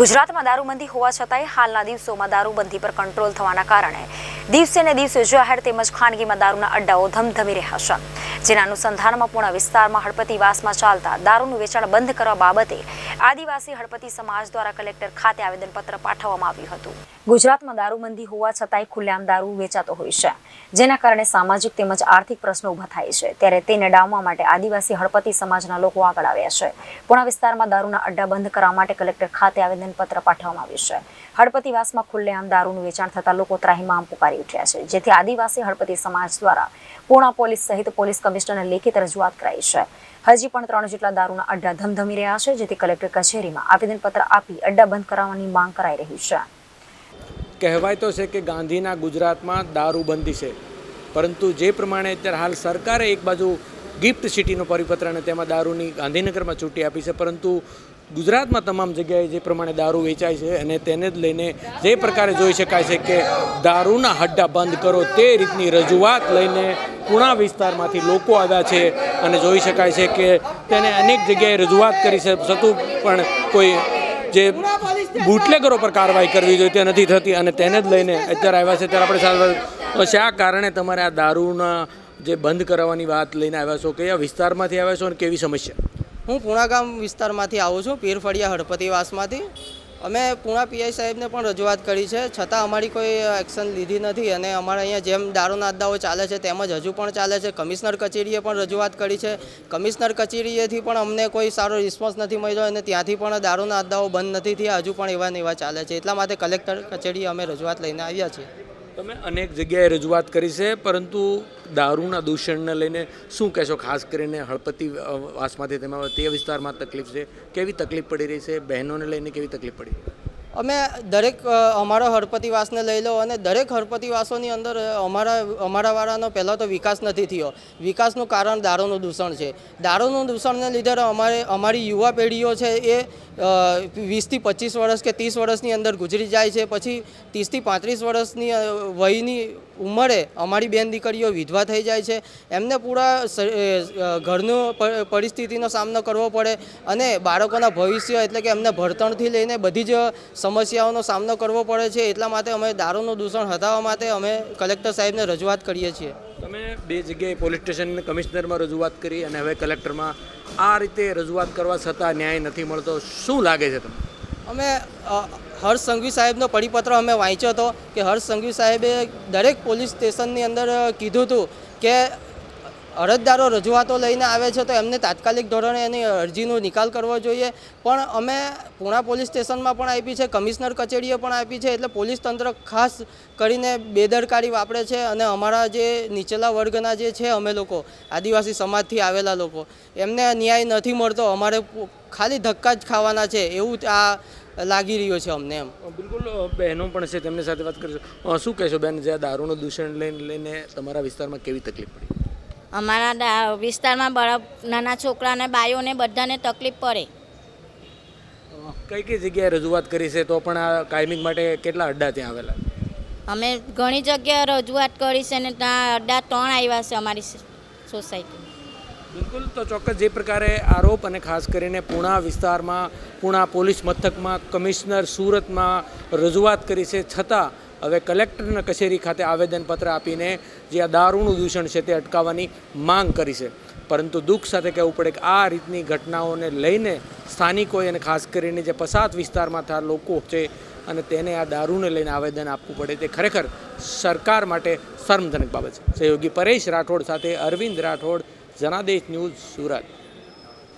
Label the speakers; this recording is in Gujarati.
Speaker 1: ગુજરાતમાં દારૂબંધી હોવા છતાંય હાલના દિવસોમાં દારૂબંધી પર કંટ્રોલ થવાના કારણે દિવસે ને દિવસે જાહેર તેમજ ખાનગીમાં દારૂના અડ્ડાઓ ધમધમી રહ્યા છે. જેના અનુસંધાનમાં પૂર્ણ વિસ્તારમાં હળપતિવાસમાં ચાલતા દારૂનું વેચાણ બંધ કરવા બાબતે આદિવાસી હળપતિ સમાજ દ્વારા કલેક્ટર ખાતે આવેદનપત્ર પાઠવવામાં આવ્યું હતું. ગુજરાતમાં દારૂબંધી હોવા છતાંય ખુલ્લેઆમ દારૂ વેચાતો હોય છે, જેના કારણે સામાજિક તેમજ આર્થિક પ્રશ્નો ઊભા થાય છે. ત્યારે તેને ડામવા માટે આદિવાસી હળપતિ સમાજના લોકો આગળ આવ્યા છે. પૂર્ણ વિસ્તારમાં દારૂના અડ્ડા બંધ કરવા માટે કલેક્ટર ખાતે આવેદનપત્ર પાઠવવામાં આવ્યું છે. હળપતિવાસમાં ખુલ્લેઆમ દારૂનું વેચાણ થતા લોકો ત્રાહીમામ પુકારી ઉઠ્યા છે, જેથી આદિવાસી હળપતિ સમાજ દ્વારા પૂર્ણ પોલીસ સહિત પોલીસ કમિશનરને લેખિત રજૂઆત કરાઈ છે. હજી પણ ત્રણ જેટલા દારૂના અડ્ડા ધમધમી રહ્યા છે, જેથી કલેક્ટર કચેરીમાં આવેદનપત્ર આપી અડ્ડા બંધ કરાવવાની માંગ કરાઈ રહી છે.
Speaker 2: કહેવાય તો છે કે ગાંધીના ગુજરાતમાં દારૂબંધી છે, પરંતુ જે પ્રમાણે અત્યારે હાલ સરકારે એક બાજુ ગિફ્ટ સિટીનો પરિપત્ર અને તેમાં દારૂની ગાંધીનગરમાં છૂટી આપી છે, પરંતુ ગુજરાતમાં તમામ જગ્યાએ જે પ્રમાણે દારૂ વેચાય છે અને તેને જ લઈને જે પ્રકારે જોઈ શકાય છે કે દારૂના હડ્ડા બંધ કરો તે રીતની રજૂઆત લઈને પૂણા વિસ્તારમાંથી લોકો આવ્યા છે અને જોઈ શકાય છે કે તેને અનેક જગ્યાએ રજૂઆત કરી છે છતું પણ કોઈ જે બુટલેગરો પર કાર્યવાહી કરવી જોઈએ તે નથી થતી અને તેને જ લઈને અત્યારે આવ્યા છે. ત્યારે આપણે સારું શા કારણે તમારે આ દારૂના જે બંધ કરાવવાની વાત લઈને આવ્યા છો? કયા વિસ્તારમાંથી આવ્યા છો અને કેવી સમસ્યા?
Speaker 3: હું પૂણા ગામ વિસ્તારમાંથી આવું છું, પીરફળિયા હળપતિવાસમાંથી અમે પૂણા પીઆઈ સાહેબને પણ રજૂઆત કરી છે. છતાં અમારી કોઈ એક્શન લીધી નથી અને અમારા અહીંયા જેમ દારૂના અદ્દાઓ ચાલે છે તેમ જ હજુ પણ ચાલે છે. કમિશનર કચેરીએ પણ રજૂઆત કરી છે. કમિશનર કચેરીએથી પણ અમને કોઈ સારો રિસ્પોન્સ નથી મળ્યો અને ત્યાંથી પણ દારૂના અદ્દાઓ બંધ નથી થયા. હજુ પણ એવા ને એવા ચાલે છે. એટલા માટે કલેક્ટર કચેરીએ અમે રજૂઆત લઈને આવ્યા છીએ.
Speaker 2: તમે અનેક જગ્યાએ રજૂઆત કરી છે, પરંતુ દારૂના દૂષણને લઈને શું કહેશો? ખાસ કરીને હળપતિ વાસમાંથી તેમાં તે વિસ્તારમાં તકલીફ છે. કેવી તકલીફ પડી રહી છે? બહેનોને લઈને કેવી તકલીફ પડી?
Speaker 3: અમે દરેક અમારા હળપતિવાસને લઈ લો અને દરેક હળપતિવાસોની અંદર અમારા અમારા વાળાનો પહેલાં તો વિકાસ નથી થયો. વિકાસનું કારણ દારૂનું દૂષણ છે. દારૂનું દૂષણને લીધે અમારે, અમારી યુવા પેઢીઓ છે એ વીસથી પચીસ વર્ષ કે ત્રીસ વર્ષની અંદર ગુજરી જાય છે. પછી ત્રીસથી પાંત્રીસ વર્ષની વયની ઉંમરે અમારી બેન દીકરીઓ વિધવા થઈ જાય છે. એમને પૂરા ઘરનું પરિસ્થિતિનો સામનો કરવો પડે અને બાળકોના ભવિષ્ય એટલે કે એમને ભણતરથી લઈને બધી જ સમસ્યાઓનો સામનો કરવો પડે છે. એટલા માટે અમે દારૂનું દૂષણ હટાવવા માટે અમે કલેક્ટર સાહેબને રજૂઆત કરીએ છીએ.
Speaker 2: તમે બે જગ્યાએ પોલીસ સ્ટેશન કમિશનરમાં રજૂઆત કરી અને હવે કલેક્ટરમાં આ રીતે રજૂઆત કરવા છતાં ન્યાય નથી મળતો. શું લાગે છે તમને?
Speaker 3: અમે હર્ષ સંઘવી સાહેબનો પરિપત્ર અમે વાંચ્યો હતો કે હર્ષ સંઘવી સાહેબે દરેક પોલીસ સ્ટેશનની અંદર કીધું હતું કે અરજદારો રજૂઆતો લઈને આવે છે તો એમને તાત્કાલિક ધોરણે એની અરજીનો નિકાલ કરવો જોઈએ. પણ અમે પૂણા પોલીસ સ્ટેશનમાં પણ આપી છે, કમિશનર કચેરીએ પણ આપી છે, એટલે પોલીસ તંત્ર ખાસ કરીને બેદરકારી વાપરે છે અને અમારા જે નીચલા વર્ગના જે છે અમે લોકો, આદિવાસી સમાજથી આવેલા લોકો, એમને ન્યાય નથી મળતો, અમારે ખાલી ધક્કા જ ખાવાના છે, એવું આ લાગી રહ્યું છે અમને એમ.
Speaker 2: બિલકુલ બહેનો પણ છે, તેમની સાથે વાત કરીશું શું કહેશો બેન, જે દારૂનું દૂષણ લઈને લઈને તમારા વિસ્તારમાં કેવી તકલીફ પડી?
Speaker 4: અમારા વિસ્તારમાં બરફ નાના છોકરાને બાયોને બધાને તકલીફ પડે.
Speaker 2: કઈ કઈ જગ્યાએ રજૂઆત કરી છે? તો પણ આ કાયમિક માટે કેટલા અડ્ડા ત્યાં આવેલા?
Speaker 4: અમે ઘણી જગ્યાએ રજૂઆત કરી છે ને ત્યાં અડ્ડા ત્રણ આવ્યા છે અમારી સોસાયટી.
Speaker 2: બિલકુલ તો ચોક્કસ જે પ્રકારે આરોપ અને ખાસ કરીને પૂણા વિસ્તારમાં પૂણા પોલીસ મથકમાં કમિશનર સુરતમાં રજૂઆત કરી છે. છતાં હવે કલેક્ટરના કચેરી ખાતે આવેદનપત્ર આપીને જે આ દારૂનું દૂષણ છે તે અટકાવવાની માંગ કરી છે. પરંતુ દુઃખ સાથે કહેવું પડે કે આ રીતની ઘટનાઓને લઈને સ્થાનિકોએ અને ખાસ કરીને જે પસાત વિસ્તારમાં થતા લોકો છે અને તેને આ દારૂને લઈને આવેદન આપવું પડે તે ખરેખર સરકાર માટે શર્મજનક બાબત છે. સહયોગી પરેશ રાઠોડ સાથે અરવિંદ રાઠોડ, જનાદેશ ન્યૂઝ સુરત.